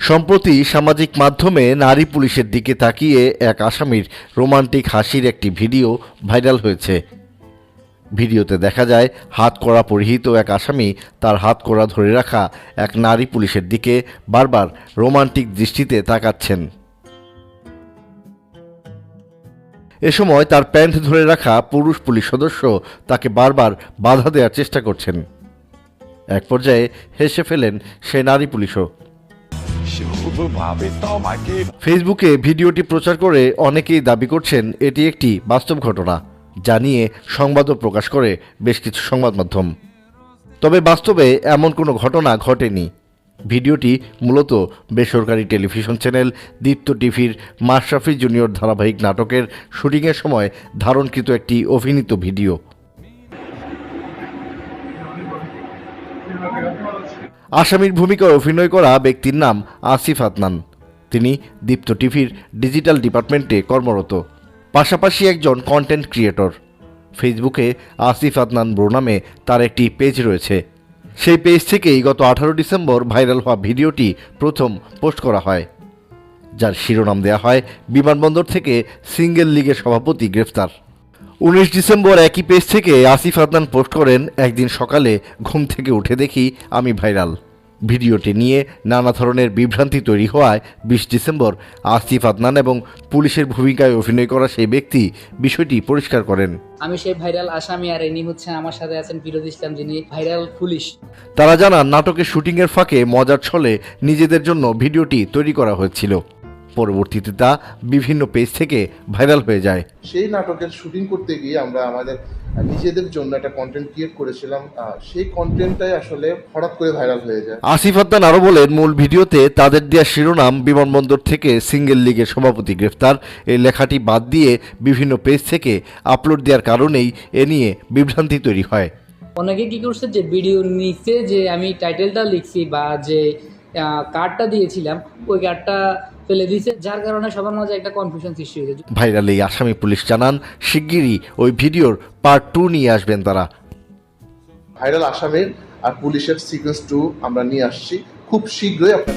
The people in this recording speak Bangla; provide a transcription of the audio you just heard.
সম্প্রতি সামাজিক মাধ্যমে নারী পুলিশের দিকে তাকিয়ে এক আসামির রোমান্টিক হাসির একটি ভিডিও ভাইরাল হয়েছে। ভিডিওতে দেখা যায়, হাত কড়া পরিহিত এক আসামি তার হাত কড়া ধরে রাখা এক নারী পুলিশের দিকে বারবার রোমান্টিক দৃষ্টিতে তাকাচ্ছেন। এ সময় তার প্যান্ট ধরে রাখা পুরুষ পুলিশ সদস্য তাকে বারবার বাধা দেওয়ার চেষ্টা করছেন। এক পর্যায়ে হেসে ফেলেন সে নারী পুলিশও। ফেসবুকে ভিডিওটি প্রচার করে অনেকেই দাবি করছেন এটি একটি বাস্তব ঘটনা, যা নিয়ে সংবাদও প্রকাশ করে বেশ কিছু সংবাদ মাধ্যম তবে বাস্তবে এমন কোনো ঘটনা ঘটেনি। ভিডিওটি মূলত বেসরকারি টেলিভিশন চ্যানেল দীপ্ত টিভির মাশরাফি জুনিয়র ধারাবাহিক নাটকের শুটিংয়ের সময় ধারণকৃত একটি অভিনীত ভিডিও। আসামির ভূমিকায় অভিনয় করা ব্যক্তির নাম আসিফ আদনান। তিনি দীপ্ত টিভির ডিজিটাল ডিপার্টমেন্টে কর্মরত। পাশাপাশি একজন কন্টেন্ট ক্রিয়েটর ফেসবুকে আসিফ আদনান ব্রো নামে তার একটি পেজ রয়েছে। সেই পেজ থেকেই গত আঠারো ডিসেম্বর ভাইরাল হওয়া ভিডিওটি প্রথম পোস্ট করা হয়। যার শিরোনাম দেয়া হয়, বিমানবন্দর থেকে সিঙ্গেল লীগের সভাপতি গ্রেফতার। উনিশ ডিসেম্বর একই পেজ থেকে আসিফ আদনান পোস্ট করেন, একদিন সকালে ঘুম থেকে উঠে দেখি আমি ভাইরাল ভিডিওটি নিয়ে নানা ধরনের বিভ্রান্তি তৈরি হওয়ায় বিশ ডিসেম্বর আসিফ আদনান এবং পুলিশের ভূমিকায় অভিনয় করা সেই ব্যক্তি বিষয়টি পরিষ্কার করেন। আমি সেই ভাইরাল আসামি আর ইনি হচ্ছেন আমার সাথে আছেন ফিরোজ ইসলাম যিনি ভাইরাল পুলিশ। তারা জানান নাটকের শুটিংয়ের ফাঁকে মজার ছলে নিজেদের জন্য ভিডিওটি তৈরি করা হয়েছিল। পরবর্তীতে তা বিভিন্ন পেজ থেকে ভাইরাল হয়ে যায়। সেই নাটকের শুটিং করতে গিয়ে আমরা আমাদের নিজেদের জন্য একটা কন্টেন্ট ক্রিয়েট করেছিলাম সেই কন্টেন্টটাই আসলে হঠাৎ করে ভাইরাল হয়ে যায়। আসিফ আদনান আরও বলেন মূল ভিডিওতে তাদের দেওয়া শিরোনাম বিমানবন্দর থেকে সিঙ্গেল লিগের সভাপতি গ্রেফতার। এই লেখাটি বাদ দিয়ে বিভিন্ন পেজ থেকে আপলোড দেওয়ার কারণেই এ নিয়ে বিভ্রান্তি তৈরি হয়। অনেকে কি করছে যে ভিডিও নিচে যে আমি টাইটেলটা লিখছি বা যে কার্ডটা দিয়েছিলাম ওই কার্ডটা ফেলে দিয়েছে যার কারণে সবার মাঝে একটা কনফিউশন সৃষ্টি হয়েছে। ভাইরাল এই আসামি পুলিশ জানান শিগগিরই ওই ভিডিওর পার্ট টু নিয়ে আসবেন তারা। ভাইরাল আসামির আর পুলিশের সিকোয়েন্স টু আমরা নিয়ে আসছি। খুব শীঘ্রই আপনার